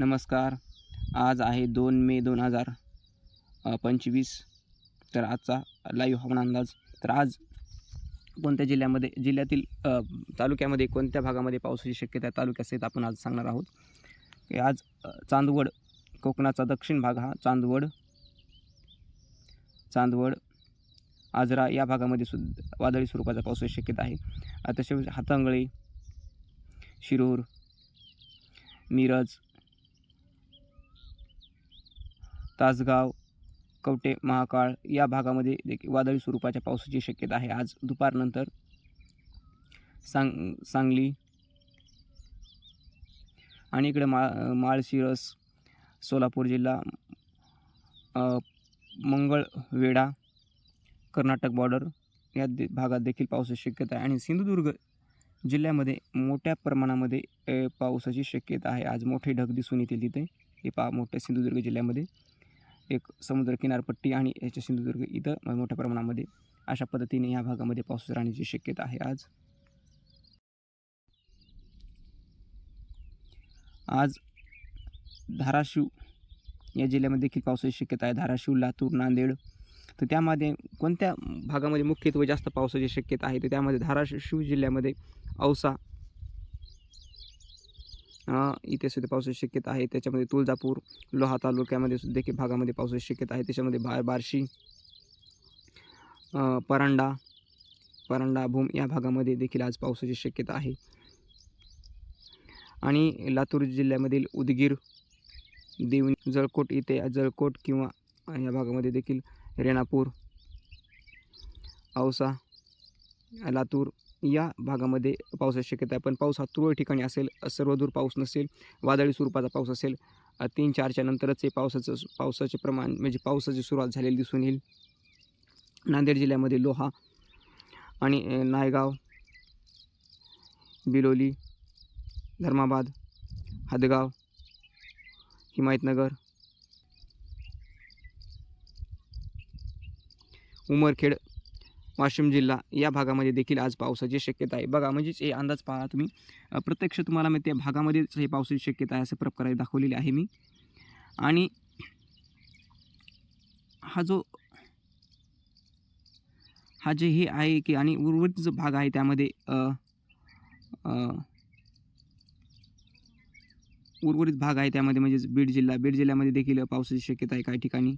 नमस्कार. आज आहे दोन मे दोन हजार पंचवीस. तर आजचा लाईव्ह हवामान अंदाज. तर आज कोणत्या जिल्ह्यामध्ये जिल्ह्यातील तालुक्यामध्ये कोणत्या भागामध्ये पावसाची शक्यता आहे तालुक्यासहित आपण आज सांगणार आहोत. की आज चांदवड कोकणाचा दक्षिण भाग हा चांदवड चांदवड आजरा या भागामध्ये सुद्धा वादळी स्वरूपाचा पावसाची शक्यता आहे. तसेच हातंगळे शिरूर मिरज तासगाव कवटे महाकाळ या भागामध्ये देखील वादळी स्वरूपाच्या पावसाची शक्यता आहे. आज दुपारनंतर सांग सांगली आणि इकडे मा माळशिरस सोलापूर जिल्हा मंगळवेढा कर्नाटक बॉर्डर या दे भागात देखील पावसाची शक्यता आहे. आणि सिंधुदुर्ग जिल्ह्यामध्ये मोठ्या प्रमाणामध्ये पावसाची शक्यता आहे. आज मोठे ढग दिसून येतील तिथे. हे पा मोठ्या सिंधुदुर्ग जिल्ह्यामध्ये एक समुद्र किनारपट्टी आणि याच्या सिंधुदुर्ग इथं मोठ्या प्रमाणामध्ये अशा पद्धतीने या भागामध्ये पाऊस राहण्याची शक्यता आहे. आज आज धाराशिव या जिल्ह्यामध्ये देखील पावसाची शक्यता आहे. धाराशिव लातूर नांदेड. तर त्यामध्ये कोणत्या भागामध्ये मुख्यत्वे जास्त पावसाची शक्यता आहे? तर त्यामध्ये धाराशिव जिल्ह्यामध्ये औसा इथे सुद्धा पावसाची शक्यता आहे. त्याच्यामध्ये तुळजापूर लोहा तालुक्यामध्ये सुद्धा देखील भागामध्ये पावसाची शक्यता आहे. त्याच्यामध्ये बा बार्शी परांडा परांडा भूम या भागामध्ये देखील आज पावसाची शक्यता आहे. आणि लातूर जिल्ह्यामधील उदगीर देवणी जळकोट इथे जळकोट किंवा या भागामध्ये देखील रेणापूर औसा लातूर या भागामध्ये पावसाची शक्यता आहे. पण पाऊस हा तुरळ ठिकाणी असेल सर्वदूर पाऊस नसेल वादळी स्वरूपाचा पाऊस असेल तीन चारच्या नंतरच हे पावसाचं पावसाचे प्रमाण म्हणजे पावसाची सुरुवात झालेली दिसून येईल. नांदेड जिल्ह्यामध्ये लोहा आणि नायगाव बिलोली धर्माबाद हदगाव हिमायतनगर उमरखेड वाशिम जिल्हा या भागामध्ये देखील आज पावसाची शक्यता आहे. बघा म्हणजेच हे अंदाज पाहा तुम्ही. प्रत्यक्ष तुम्हाला मी त्या भागामध्येच हे पावसाची शक्यता आहे असं प्रकारे दाखवलेली आहे मी. आणि हा जो हा जे हे आहे की आणि उर्वरित जो भाग आहे त्यामध्ये उर्वरित भाग आहे त्यामध्ये म्हणजेच बीड जिल्हा. बीड जिल्ह्यामध्ये देखील पावसाची शक्यता आहे काही ठिकाणी.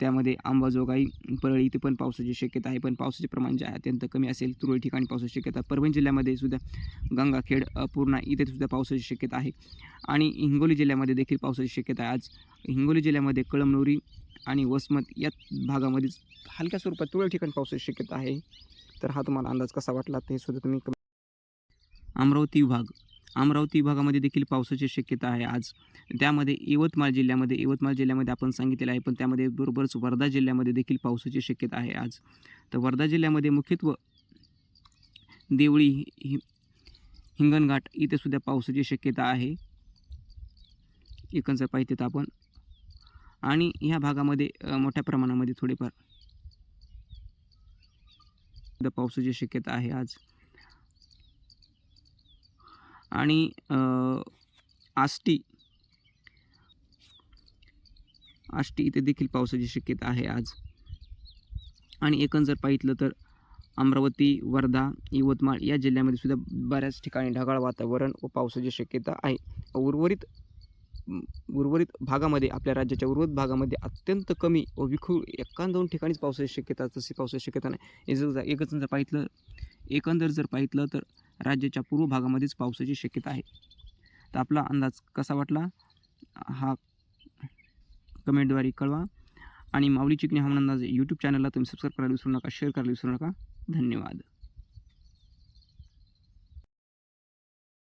त्यामध्ये अंबाजोगाई परळी इथे पण पावसाची शक्यता आहे. पण पावसाचे प्रमाण जे आहे अत्यंत कमी असेल. तुरळक ठिकाणी पावसाची शक्यता. परभणी जिल्ह्यामध्ये सुद्धा गंगाखेड पूर्णा इथे सुद्धा पावसाची शक्यता आहे. आणि हिंगोली जिल्ह्यामध्ये देखील पावसाची शक्यता आहे. आज हिंगोली जिल्ह्यामध्ये कळमनुरी आणि वसमत या भागामध्येच हलक्या स्वरूपात तुरळक ठिकाणी पावसाची शक्यता आहे. तर हा तुम्हाला अंदाज कसा वाटला ते सुद्धा तुम्ही अमरावती विभाग. अमरावती विभागामध्ये देखील पावसाची शक्यता आहे. आज त्यामध्ये यवतमाळ जिल्ह्यामध्ये यवतमाळ जिल्ह्यामध्ये आपण सांगितलेलं आहे पण त्यामध्ये बरोबरच वर्धा जिल्ह्यामध्ये देखील पावसाची शक्यता आहे आज. तर वर्धा जिल्ह्यामध्ये मुख्यत्व देवळी हि हिंगणघाट इथे सुद्धा पावसाची शक्यता आहे. एकंदर पाहिजे तर आपण. आणि ह्या भागामध्ये मोठ्या प्रमाणामध्ये थोडेफार पावसाची शक्यता आहे आज. आणि आष्टी. आष्टी इथे देखील पावसाची शक्यता आहे आज. आणि एकंदर जर पाहितलं तर अमरावती वर्धा यवतमाळ या जिल्ह्यामध्ये सुद्धा बऱ्याच ठिकाणी ढगाळ वातावरण व पावसाची शक्यता आहे. उर्वरित उर्वरित भागामध्ये आपल्या राज्याच्या उर्वरित भागामध्ये अत्यंत कमी व विखुळ एका दोन ठिकाणीच पावसाची शक्यता तशी पावसाची शक्यता नाही. जर एकच जर पाहितलं एकंदर जर पाहितलं तर राज्याच्या पूर्व भागामध्येच पावसाची शक्यता आहे. तर आपला अंदाज कसा वाटला? हा कमेंटद्वारे कळवा. आणि माऊली चिकणी हवामान अंदाज यूट्यूब चॅनलला तुम्ही सबस्क्राईब करायला विसरू नका शेअर करायला विसरू नका. धन्यवाद.